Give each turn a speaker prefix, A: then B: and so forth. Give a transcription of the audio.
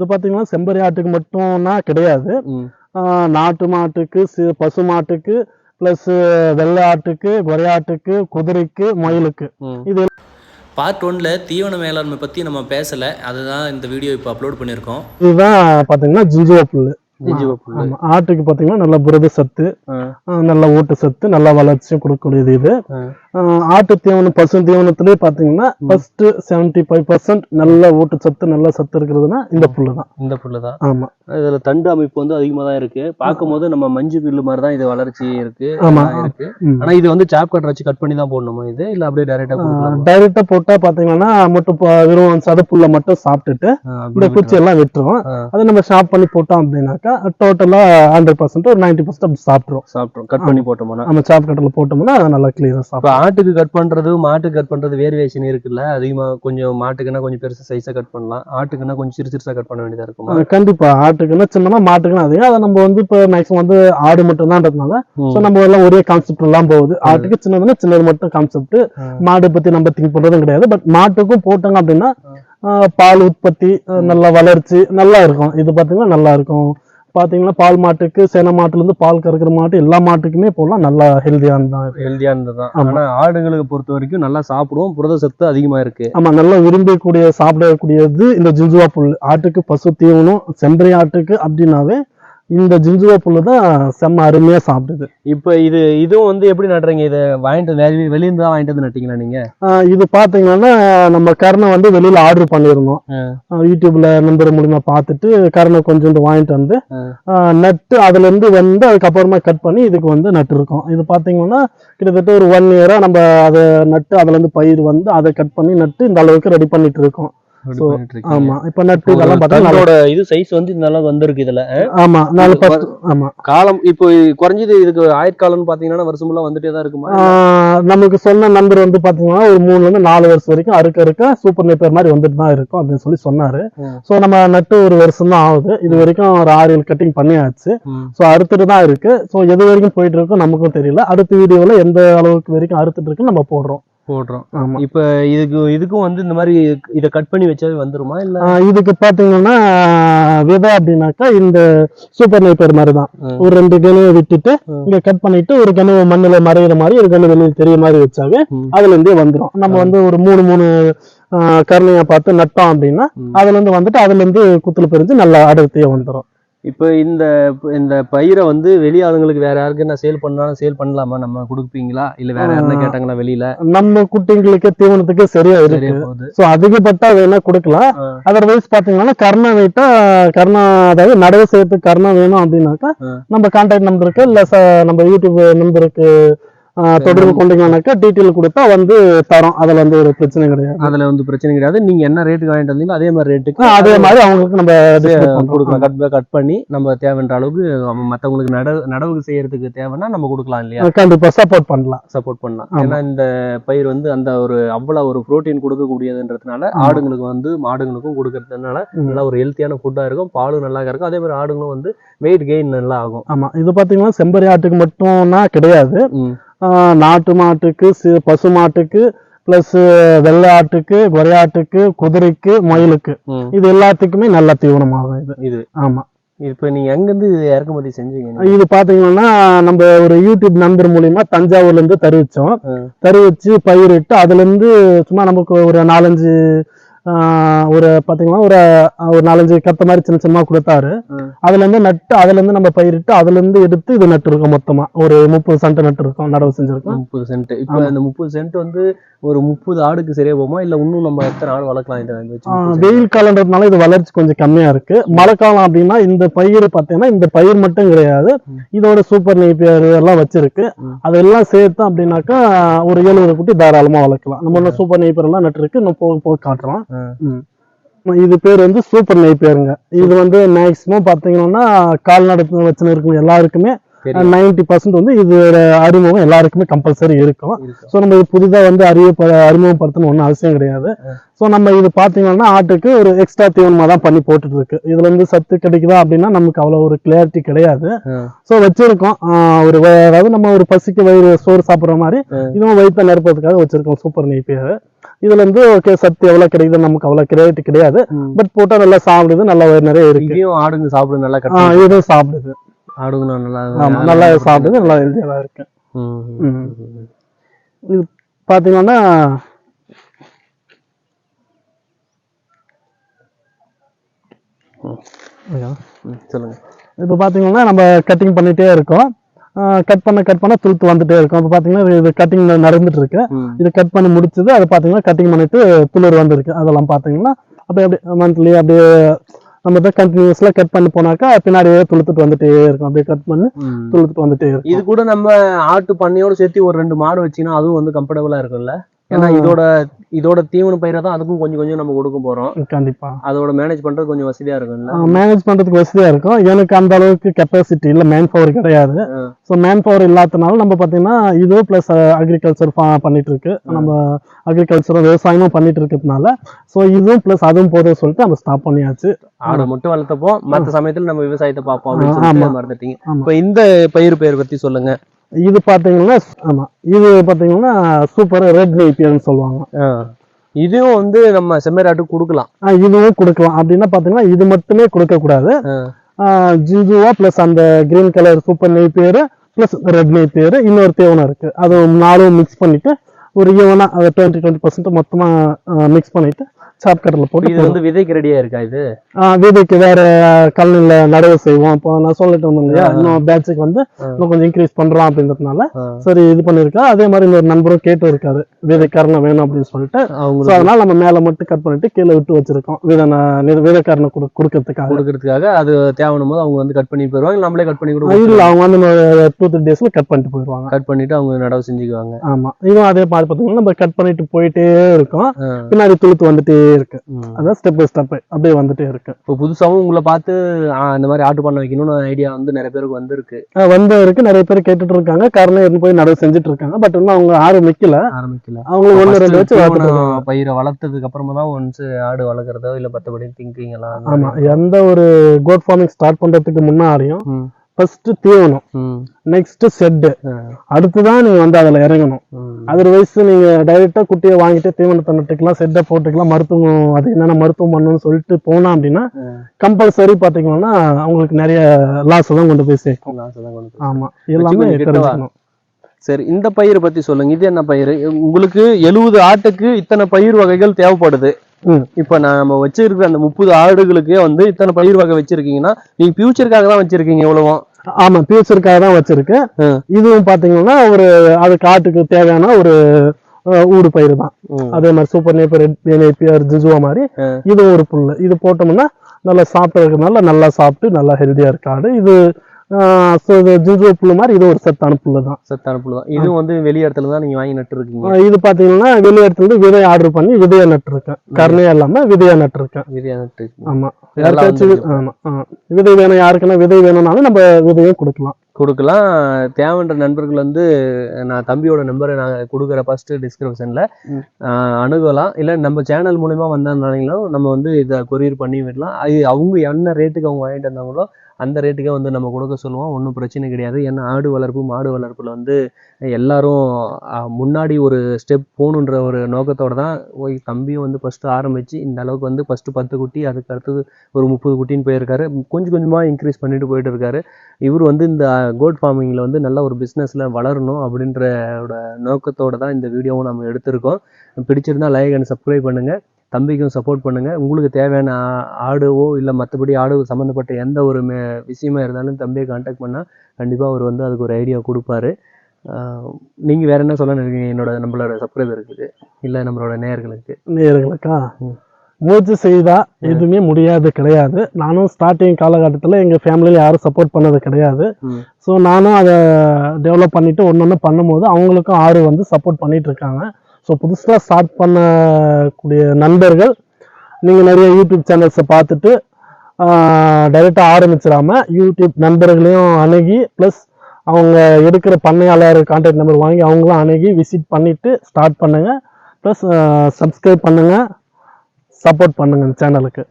A: இது பார்த்தீங்கன்னா செம்பரி ஆட்டுக்கு மட்டும்னா கிடையாது. நாட்டு மாட்டுக்கு பசு மாட்டுக்கு ப்ளஸ் வெள்ளை ஆட்டுக்கு குறையாட்டுக்கு குதிரைக்கு மயிலுக்கு. இது
B: பார்ட் ஒன்ல தீவன மேலாண்மை பற்றி நம்ம பேசலை. அதுதான் இந்த வீடியோ இப்போ அப்லோட் பண்ணியிருக்கோம்.
A: இதுதான் பார்த்தீங்கன்னா ஜிஞ்சுவா புல்லு. ஆட்டுக்கு பார்த்தீங்கன்னா நல்ல புரத சத்து நல்ல ஊட்ட சத்து நல்ல வளர்ச்சியும் கொடுக்கக்கூடியது இது. ஆட்டு தீவனம் பசு தீவனத்திலே பார்த்தீங்கன்னா ஃபர்ஸ்ட் செவன்டி ஃபைவ் பர்சன்ட் நல்ல ஊட்டச்சத்து நல்ல சத்து இருக்கிறதுனா இந்த புல்லு தான்
C: இந்த புல்லு தான்
A: ஆமா.
C: இதுல தண்டு அமைப்பு வந்து அதிகமா தான் இருக்கு. பார்க்கும்போது நம்ம மஞ்சு பில்லு மாதிரி தான் இது வளர்ச்சி இருக்கு.
A: ஆமா.
C: இருக்கு. ஆனா இது வந்து சாப் கட்டர் வச்சு கட் பண்ணி தான் போடணுமா இது? இல்ல அப்படியே டைரக்டா
A: டைரக்டா போட்டா பாத்தீங்கன்னா மட்டும் வெறும் சதப்புல்ல மட்டும் சாப்பிட்டுட்டு இந்த குச்சி எல்லாம் விட்டுரும். அதை நம்ம ஷாப் பண்ணி போட்டோம் அப்படின்னாக்கா டோட்டலா ஹண்ட்ரட் பர்சன்ட் ஒரு நைன்டி பர்சன்ட் அப்படி சாப்பிட்றோம்
C: கட் பண்ணி போட்டோம்னா.
A: நம்ம சாப் கட்டில் போட்டோம்னா அதை நல்லா கிளியரா
C: இப்ப
A: சாப்பிடும்.
C: ஆட்டுக்கு கட் பண்றது மாட்டுக்கு கட் பண்றது வேரியேஷன் இருக்குல்ல. அதிகமா கொஞ்சம் மாட்டுக்குன்னா கொஞ்சம் பெருசு சைஸா கட் பண்ணலாம். ஆட்டுக்குன்னா கொஞ்சம் சிறு சிறுசா கட் பண்ண வேண்டியதா இருக்குமா?
A: கண்டிப்பா. ஆட்டுக்குன்னா சின்னமா மாட்டுக்குன்னா அதிகம். அதை நம்ம வந்து இப்போ மேக்ஸிமம் வந்து ஆடு மட்டும் தான்றதுனால. ஸோ நம்ம எல்லாம் ஒரே கான்செப்ட் எல்லாம் போகுது. ஆட்டுக்கு சின்னதுன்னா சின்னது மட்டும் கான்செப்ட். மாடு பத்தி நம்ம திங்க் பண்றதும் கிடையாது. பட் மாட்டுக்கும் போட்டாங்க அப்படின்னா பால் உற்பத்தி நல்ல வளர்ச்சி நல்லா இருக்கும். இது பாத்தீங்கன்னா நல்லா இருக்கும். பாத்தீங்கன்னா பால் மாட்டுக்கு சேன மாட்டுல இருந்து பால் கறக்கிற மாட்டு எல்லா மாட்டுக்குமே போடலாம். நல்லா ஹெல்தியானது தான் இது.
C: ஹெல்தியானது தான்
A: ஆமா.
C: ஆனா ஆடுகளுக்கு பொறுத்த வரைக்கும் நல்லா சாப்பிடுவோம். புரத சத்து அதிகமா இருக்கு.
A: ஆமா நல்லா விரும்பக்கூடிய சாப்பிடக்கூடியது இந்த ஜிஞ்சுவா புல். ஆட்டுக்கு பசு தீவனம் செம்பரி ஆட்டுக்கு அப்படின்னாவே இந்த ஜிஞ்சுவா புல்லு தான் செம்ம அருமையா சாப்பிடுது.
C: இப்ப இது இதுவும் வந்து எப்படி நடுறீங்க? இதை வாங்கிட்டு வெளிய வெளியிருந்து தான் வாங்கிட்டு வந்து நட்டீங்களா நீங்க?
A: ஆஹ் இது பாத்தீங்கன்னா நம்ம கர்ணை வந்து வெளியில ஆர்டர் பண்ணியிருந்தோம். யூடியூப்ல நம்பர் மூலியமா பார்த்துட்டு கர்ணை கொஞ்சோண்டு வாங்கிட்டு வந்து நட்டு அதுல இருந்து வந்து அதுக்கப்புறமா கட் பண்ணி இதுக்கு வந்து நட்டு இருக்கோம் இது பாத்தீங்கன்னா கிட்டத்தட்ட ஒரு ஒன் இயரா நம்ம அதை நட்டு அதுல இருந்து பயிர் வந்து அதை கட் பண்ணி நட்டு இந்த அளவுக்கு ரெடி பண்ணிட்டு இருக்கோம். ஆமா. இப்ப நட்டு இதெல்லாம் பார்த்தா
C: தண்டோட இது சைஸ் வந்து இந்த அளவுக்கு வந்திருக்கு இதுல.
A: ஆமா. நாலு பத்து ஆமா.
C: காலம் இப்போ குறைஞ்சது இதுக்கு ஆயுட்காலம்னு பாத்தீங்கன்னா வருஷம் ஃபுல்லா வந்துட்டே தான் இருக்குமா?
A: நமக்கு சொன்ன நம்பர் வந்து பாத்தீங்கன்னா ஒரு மூணுல இருந்து நாலு வருஷம் வரைக்கும் அறுக்க அறுக்க சூப்பர் நேப்பர் மாதிரி வந்துட்டு தான் இருக்கும் அப்படின்னு சொல்லி சொன்னாரு. சோ நம்ம நட்டு ஒரு வருஷம் தான் ஆகுது. இது வரைக்கும் ஒரு ஆறு ஏழு கட்டிங் பண்ணியாச்சு. ஸோ அறுத்துட்டு தான் இருக்கு. ஸோ எது வரைக்கும் போயிட்டு இருக்கோ நமக்கும் தெரியல. அடுத்த வீடியோல எந்த அளவுக்கு வரைக்கும் அறுத்துட்டு இருக்குன்னு நம்ம போடுறோம்.
C: போடுறோம்
A: ஆமா
C: இப்ப இதுக்கு இதுக்கும் வந்து இந்த மாதிரி இதை கட் பண்ணி வச்சாவே வந்துருமா இல்ல
A: இதுக்கு பாத்தீங்கன்னா விதை அப்படின்னாக்கா இந்த சூப்பர் நைப்பர் மாதிரி தான். ஒரு ரெண்டு கணுவை விட்டுட்டு. இங்க கட் பண்ணிட்டு ஒரு கணுவை மண்ணுல மறையிற மாதிரி ஒரு கணு வெளியே தெரிய மாதிரி வச்சாவே
C: ம்.
A: அதுல இருந்தே வந்துரும் நம்ம வந்து ஒரு மூணு மூணு கருணையை பார்த்து நட்டோம் அப்படின்னா
C: ம்.
A: அதுல இருந்து வந்துட்டு அதுல இருந்து குத்துல பிரிஞ்சு நல்லா அடர்த்தியா வந்துரும்
C: இப்ப இந்த இந்த பயிரை வந்து வெளி ஆளுங்களுக்கு வேற யாருக்கு நான் சேல் பண்ணாலும் சேல் பண்ணலாமா? நம்ம கொடுப்பீங்களா? இல்ல வேற யாருன்னா. கேட்டாங்களா வெளியில?
A: நம்ம குட்டிங்களுக்கு தீவனத்துக்கு சரியா இருக்கு. ஸோ அதிகப்பட்டா வேணா கொடுக்கலாம். அதர்வைஸ் பாத்தீங்கன்னா கர்ணா வெயிட்டா கர்ணா அதாவது நடவு செய்யறதுக்கு கர்ணா வேணும் அப்படின்னாக்கா. நம்ம கான்டாக்ட் நம்பருக்கு இல்ல நம்ம யூடியூப் நம்பருக்கு தொடர்பு கொண்டீங்கன்னாக்கா டீட்டெயில் கொடுத்தா வந்து தரோம். அதுல வந்து ஒரு பிரச்சனை கிடையாது.
C: அதுல வந்து பிரச்சனை கிடையாது. நீங்க என்ன ரேட்டுக்கு வாங்கிட்டு வந்தீங்களோ அதே மாதிரி ரேட்டுக்கு
A: அதே மாதிரி அவங்களுக்கு நம்ம.
C: கொடுக்கலாம். கட் கட் பண்ணி நம்ம தேவைன்ற அளவுக்கு நம்ம மத்தவங்களுக்கு நடவு நடவு செய்யறதுக்கு தேவைன்னா நம்ம கொடுக்கலாம் இல்லையா?
A: ஆ, கண்டிப்பா சப்போர்ட் பண்ணலாம்.
C: சப்போர்ட் பண்ணலாம். ஏன்னா இந்த பயிர் வந்து அந்த ஒரு அவ்வளவு ஒரு புரோட்டீன் கொடுக்கக்கூடியதுன்றதுனால. ஆடுங்களுக்கு வந்து மாடுங்களுக்கும் கொடுக்கறதுனால. நல்லா ஒரு ஹெல்த்தியான ஃபுட்டா இருக்கும். பாலும் நல்லா இருக்கும் அதே மாதிரி ஆடுங்களும் வந்து வெயிட் கெயின் நல்லா ஆகும்.
A: ஆமா. இது பாத்தீங்கன்னா செம்பரி ஆட்டுக்கு மட்டும்னா கிடையாது. நாட்டு மாட்டுக்கு பசு மாட்டுக்கு பிளஸ் வெள்ளை ஆட்டுக்கு குறையாட்டுக்கு குதிரைக்கு மயிலுக்கு. இது எல்லாத்துக்குமே நல்ல தீவனமாகும் இது
C: இது
A: ஆமா
C: இப்ப நீங்க எங்க இருந்து இது இறக்குமதி செஞ்சீங்க?
A: இது பாத்தீங்கன்னா நம்ம ஒரு யூடியூப் நம்பர் மூலியமா தஞ்சாவூர்ல இருந்து தருவிச்சோம். தருவிச்சு பயிரிட்டு அதுல இருந்து சும்மா நமக்கு ஒரு நாலஞ்சு ஒரு பாத்தீங்கன்னா ஒரு ஒரு நாலஞ்சு கத்த மாதிரி சின்ன சின்னமா கொடுத்தாரு. அதுல இருந்து நட்டு அதுல இருந்து நம்ம பயிரிட்டு அதுல இருந்து எடுத்து இது நட்டு இருக்கோம் மொத்தமா ஒரு முப்பது சென்ட் நட்டு இருக்கோம் நடவு செஞ்சிருக்கோம்
C: முப்பது சென்ட் இப்ப. அந்த முப்பது சென்ட் வந்து ஒரு முப்பது ஆடுக்கு சரியா போகுமா இல்ல இன்னும் நம்ம எத்தனை ஆடு வளர்க்கலாம் இதை வச்சு
A: ஆஹ்,
C: 30 cent?
A: வெயில் காலன்றதுனால இது வளர்ச்சி கொஞ்சம் கம்மியா இருக்கு மழை காலம் அப்படின்னா இந்த பயிர் பார்த்தீங்கன்னா இந்த பயிர் மட்டும் கிடையாது. இதோட சூப்பர் நெய்பியர் எல்லாம் வச்சிருக்கு. அதெல்லாம் சேர்த்தோம் அப்படின்னாக்கா ஒரு எழுபது குட்டி தாராளமா வளர்க்கலாம் நம்ம சூப்பர் நெய்பியர் எல்லாம் நட்டுருக்கு இன்னும் போக போக காட்டுறோம். இது பேர் வந்து சூப்பர் நெய்பியருங்க இது வந்து மேக்சிமம் பார்த்தீங்கன்னா கால்நடை வச்சுன்னு இருக்கும் எல்லாருக்குமே நைன்டி பர்சன்ட் வந்து இதோட அறிமுகம் எல்லாருக்குமே கம்பல்சரி இருக்கும். ஸோ நம்ம இது புதிதாக வந்து அறிய அறிமுகப்படுத்தணும் ஒன்றும் அவசியம் கிடையாது. ஸோ நம்ம இது பார்த்தீங்கன்னா ஆட்டுக்கு ஒரு எக்ஸ்ட்ரா தீவனமாக தான் பண்ணி போட்டுட்டு இருக்கு இதுல இருந்து சத்து கிடைக்குதா அப்படின்னா நமக்கு அவ்வளோ ஒரு கிளியாரிட்டி கிடையாது. ஸோ வச்சிருக்கோம். ஒரு அதாவது நம்ம ஒரு பசிக்கு வயிறு சோறு சாப்பிட்ற மாதிரி. இதுவும் வயிற்ற நிரப்புறதுக்காக வச்சிருக்கோம் சூப்பர் நெய் பேர். இதுல இருந்து ஓகே சத்து எவ்வளவு கிடைக்குது? நமக்கு அவ்வளவு கிளியாரிட்டி கிடையாது. பட் போட்டா நல்லா சாப்பிடுது நல்லா நிறைய இருக்கு.
C: இதையும் ஆடுங்க சாப்பிடுங்க நல்லா
A: இதுவும் சாப்பிடுது.
C: ஆடுங்க நல்லா
A: நல்லா சாப்பிடுது நல்லா ஹெல்த்தியாக தான் இருக்கு. இது பாத்தீங்கன்னா
C: சொல்லுங்க.
A: இப்போ பார்த்தீங்கன்னா நம்ம கட்டிங் பண்ணிட்டே இருக்கோம். கட் பண்ண கட் பண்ண துளுத்து வந்துட்டே இருக்கும். இப்போ பார்த்தீங்கன்னா இது கட்டிங் நடந்துட்டு இருக்கு. இது கட் பண்ணி முடிச்சது அது பார்த்தீங்கன்னா கட்டிங் பண்ணிட்டு துளிர் வந்திருக்கு. அதெல்லாம் பார்த்தீங்கன்னா அப்படியே அப்படியே மந்த்லி அப்படியே நம்ம தான் கண்டினியூஸ்ல கட் பண்ணி போனாக்கா பின்னாடியே துளுத்துட்டு வந்துட்டே இருக்கும். அப்படியே கட் பண்ணி. துளுத்துட்டு வந்துட்டே இருக்கும்.
C: இது கூட நம்ம ஆட்டு பண்ணையோட சேர்த்து ஒரு ரெண்டு மாடு வச்சீங்கன்னா அதுவும் வந்து கம்ஃபர்டபுளா இருக்கும்ல? ஏன்னா இதோட இதோட தீவன பயிரை தான் அதுக்கும் கொஞ்சம் கொஞ்சம் நம்ம கொடுக்க போறோம்.
A: கண்டிப்பா.
C: அதோட மேனேஜ் பண்றது கொஞ்சம் வசதியா இருக்கும்ல?
A: மேனேஜ் பண்றதுக்கு வசதியா இருக்கும். எனக்கு அந்த அளவுக்கு கெப்பாசிட்டி இல்ல மேன் பவர் கிடையாது. ஸோ மேன் பவர் இல்லாதனால நம்ம பாத்தீங்கன்னா இது பிளஸ் அக்ரிகல்ச்சர் பண்ணிட்டு இருக்கு நம்ம அக்ரிகல்ச்சரும் விவசாயமும் பண்ணிட்டு இருக்கிறதுனால ஸோ இதுவும் பிளஸ் அதுவும் போதும் சொல்லிட்டு நம்ம ஸ்டாப் பண்ணியாச்சு.
C: ஆடை மட்டும் வளர்த்தப்போ மத்த சமயத்துல நம்ம விவசாயத்தை பார்ப்போம். மறந்துட்டீங்க. இப்ப இந்த பயிர் பெயர் பத்தி சொல்லுங்க.
A: இது பாத்தீங்கன்னா ஆமா இது பாத்தீங்கன்னா சூப்பர் ரெட் நெய்பியர்னு சொல்லுவாங்க.
C: இதுவும் வந்து நம்ம செம்மறியாட்டுக்கு கொடுக்கலாம்
A: இதுவும் கொடுக்கலாம் அப்படின்னா பாத்தீங்கன்னா இது மட்டுமே கொடுக்க கூடாது
C: ஆ.
A: ஜிஞ்சுவா பிளஸ் அந்த green colour super Napier plus red நெய் பேரு இன்னொரு தேவனம் இருக்கு அது நாலும் மிக்ஸ் பண்ணிட்டு ஒரு ஈவனா அதை டுவெண்ட்டி டுவெண்ட்டி பர்சன்ட் மொத்தமா மிக்ஸ் பண்ணிட்டு சாப் கட்டர்ல போட்டு
C: இது வந்து விதைக்கு ரெடியா இருக்கா இது?
A: ஆஹ் விதைக்கு வேற கல்லில் நடவு செய்வோம். இப்போ நான் சொல்லிட்டு வந்தேன் இல்லையா?
C: ஆ.
A: இன்னும் பேட்சுக்கு வந்து
C: ஆ.
A: இன்னும் கொஞ்சம் இன்க்ரீஸ் பண்றோம் அப்படின்றதுனால
C: ஆ.
A: சரி இது பண்ணிருக்கா அதே மாதிரி இன்னொரு நண்பரும் கேட்டு இருக்காரு. விதை கரணம் வேணும் அப்படின்னு சொல்லிட்டு. ஸோ
C: அவங்களுக்கு
A: அதனால நம்ம மேல மட்டும் கட் பண்ணிட்டு கீழே விட்டு வச்சிருக்கோம். விதை ந- விதை கரணம் கொடு கொடுக்கறதுக்காக.
C: கொடுக்கறதுக்காக அது தேவையான போது அவங்க வந்து கட் பண்ணி போயிருவாங்க. நம்மளே கட் பண்ணி கூட
A: இல்ல அவங்க வந்து டூ த்ரீ டேஸ்ல கட் பண்ணிட்டு போயிடுவாங்க
C: கட் பண்ணிட்டு அவங்க நடவு செஞ்சுக்குவாங்க.
A: ஆமா. இதுவும் அதே மாதிரி பார்த்தீங்கன்னா நம்ம கட் பண்ணிட்டு போயிட்டே இருக்கோம்.
C: ஆ.
A: பின்னாடி துளுத்து வந்துட்டே இருக்கு.
C: ம்.
A: அதான் ஸ்டெப் பை ஸ்டெப் அப்படியே வந்துட்டே இருக்கு.
C: இப்போ புதுசாவும் உங்களை பார்த்து இந்த மாதிரி ஆட்டு பண்ண வைக்கணும்னு ஐடியா வந்து நிறைய பேருக்கு வந்திருக்கு.
A: வந்த இருக்கு நிறைய பேர் கேட்டுட்டு இருக்காங்க காரணம் இருந்து போய் நடவு செஞ்சுட்டு இருக்காங்க பட் இன்னும் அவங்க ஆரம்பிக்கல.
C: ஆரம்பிக்கல
A: ஒண்ணு
C: First
A: ரெண்டு வச்சு.
C: பயிரை வளர்த்ததுக்கு அப்புறமா தான் ஒன்ஸ் ஆடு வளர்க்குறதோ இல்ல மத்தபடி திங்கிங் எல்லாம்
A: ஆமா. எந்த ஒரு கோட் ஃபார்மிங் ஸ்டார்ட் பண்றதுக்கு முன்னாடியும். ஃபர்ஸ்ட் தீவனம். நெக்ஸ்ட் செட்
C: ஆ.
A: அடுத்துதான் நீங்க வந்து அதுல இறங்கணும். அதர்வைஸ் நீங்க டைரக்டா குட்டியை வாங்கிட்டு தீவனத்தை நட்டுக்கலாம் செட்டை போட்டுக்கலாம் மருத்துவம் அது என்னென்ன மருத்துவம் பண்ணணும்னு சொல்லிட்டு போனா அப்படின்னா. கம்பல்சரி பாத்தீங்கன்னா அவங்களுக்கு நிறைய லாஸ் தான் கொண்டு போய் சேர்க்கும். ஆமா எல்லாமே. தெரிஞ்சுக்கணும்
C: சரி இந்த பயிரை பத்தி சொல்லுங்க இது என்ன பயிர் உங்களுக்கு எழுபது ஆட்டுக்கு இத்தனை பயிர் வகைகள் தேவைப்படுது. இப்ப நம்ம வச்சிருக்கிற அந்த முப்பது ஆடுகளுக்கே வந்து இத்தனை பயிர் வகை வச்சிருக்கீங்கன்னா நீங்க ஃபியூச்சருக்காக தான் வச்சிருக்கீங்க இவ்வளவும்
A: ஆமா ஃபியூச்சருக்காக தான் வச்சிருக்கேன். இதுவும் பாத்தீங்கன்னா ஒரு அது காட்டுக்கு தேவையான ஒரு ஊடு பயிர் தான். அதே மாதிரி சூப்பர் நேப்பர் நேப்பியர் ஜிஜுவா மாதிரி. இது ஒரு புல்லு இது போட்டோம்னா நல்லா சாப்பிட்டு இருக்கனால நல்லா சாப்பிட்டு நல்லா ஹெல்தியா இருக்காடு இது so இது ஜிஜுவா புல்லு மாதிரி இது ஒரு சத்தான புல்லு தான்.
C: சத்தான புல் தான். இதுவும் வந்து வெளி இடத்துல தான் நீங்க வாங்கி நட்டு இருக்கீங்க.
A: ஆஹ், இது பாத்தீங்கன்னா வெளியே எடுத்து விதை ஆர்டர் பண்ணி விதையா நட்டுருக்கேன். கருணையா இல்லாம விதையா நட்டுருக்கேன்.
C: விதையா நட்டு இருக்கீங்க.
A: ஆமா.
C: இது நல்லா
A: யாருக்காச்சும் வி- ஆமா. ஆ. விதை வேணும் யாருக்குன்னா விதை வேணும்னாலும் நம்ம விதையும் கொடுக்கலாம்.
C: கொடுக்கலாம். தேவைன்ற நண்பர்கள் வந்து நான் தம்பியோட நம்பரை நான் கொடுக்குற ஃபர்ஸ்ட் டிஸ்கிரிப்ஷன்ல. அணுகலாம். இல்லை நம்ம சேனல் மூலியமா வந்தாலும் நம்ம வந்து இதை கொரியர் பண்ணி விடலாம். அது அவங்க என்ன ரேட்டுக்கு அவங்க வாங்கிட்டு வந்தாங்களோ அந்த ரேட்டுக்கே வந்து நம்ம கொடுக்க சொல்லுவோம். ஒன்றும் பிரச்சனை கிடையாது. ஏன்னா ஆடு வளர்ப்பு மாடு வளர்ப்பில் வந்து எல்லாரும் முன்னாடி ஒரு ஸ்டெப் போகணுன்ற ஒரு நோக்கத்தோடு தான் ஓய் தம்பியும் வந்து ஃபஸ்ட்டு ஆரம்பித்து இந்த அளவுக்கு வந்து ஃபஸ்ட்டு பத்து குட்டி அதுக்கு அடுத்தது ஒரு முப்பது குட்டின்னு போயிருக்காரு. கொஞ்சம் கொஞ்சமாக இன்க்ரீஸ் பண்ணிட்டு போயிட்டு இருக்காரு. இவர் வந்து இந்த கோட் ஃபார்மிங்கில் வந்து நல்ல ஒரு பிஸ்னஸில் வளரணும் அப்படின்ற ஒரு தான் இந்த வீடியோவும் நம்ம எடுத்திருக்கோம். பிடிச்சிருந்தா லைக் அண்ட் சப்ஸ்கிரைப் பண்ணுங்கள் தம்பிக்கும் சப்போர்ட் பண்ணுங்க. உங்களுக்கு தேவையான ஆடுவோ இல்லை மற்றபடி ஆடு சம்மந்தப்பட்ட எந்த ஒரு மே விஷயமா இருந்தாலும் தம்பியை காண்டாக்ட் பண்ணால் கண்டிப்பாக அவர் வந்து அதுக்கு ஒரு ஐடியா கொடுப்பாரு. நீங்கள் வேற என்ன சொல்ல நினைக்கிறீங்க? என்னோட நம்மளோட சப்ஸ்கிரைபருக்கு இல்லை நம்மளோட நேயர்களுக்கு.
A: நேயர்களுக்கா. முயற்சி செய்தா எதுவுமே முடியாது கிடையாது. நானும் ஸ்டார்டிங் காலகட்டத்தில் எங்கள் ஃபேமிலியில் யாரும் சப்போர்ட் பண்ணது கிடையாது. ஸோ நானும் அதை டெவலப் பண்ணிட்டு ஒன்று ஒன்று பண்ணும்போது அவங்களுக்கும் ஆறு வந்து சப்போர்ட் பண்ணிட்டு இருக்காங்க. ஸோ புதுசாக ஸ்டார்ட் பண்ணக்கூடிய நண்பர்கள் நீங்கள் நிறைய யூடியூப் சேனல்ஸை பார்த்துட்டு டைரெக்டாக ஆரம்பிச்சிடாமல் யூடியூப் நண்பர்களையும் அணுகி ப்ளஸ் அவங்க எடுக்கிற பண்ணையாளர் கான்டாக்ட் நம்பர் வாங்கி அவங்களும் அணுகி விசிட் பண்ணிவிட்டு ஸ்டார்ட் பண்ணுங்கள் ப்ளஸ் சப்ஸ்கிரைப் பண்ணுங்கள் சப்போர்ட் பண்ணுங்கள் சேனலுக்கு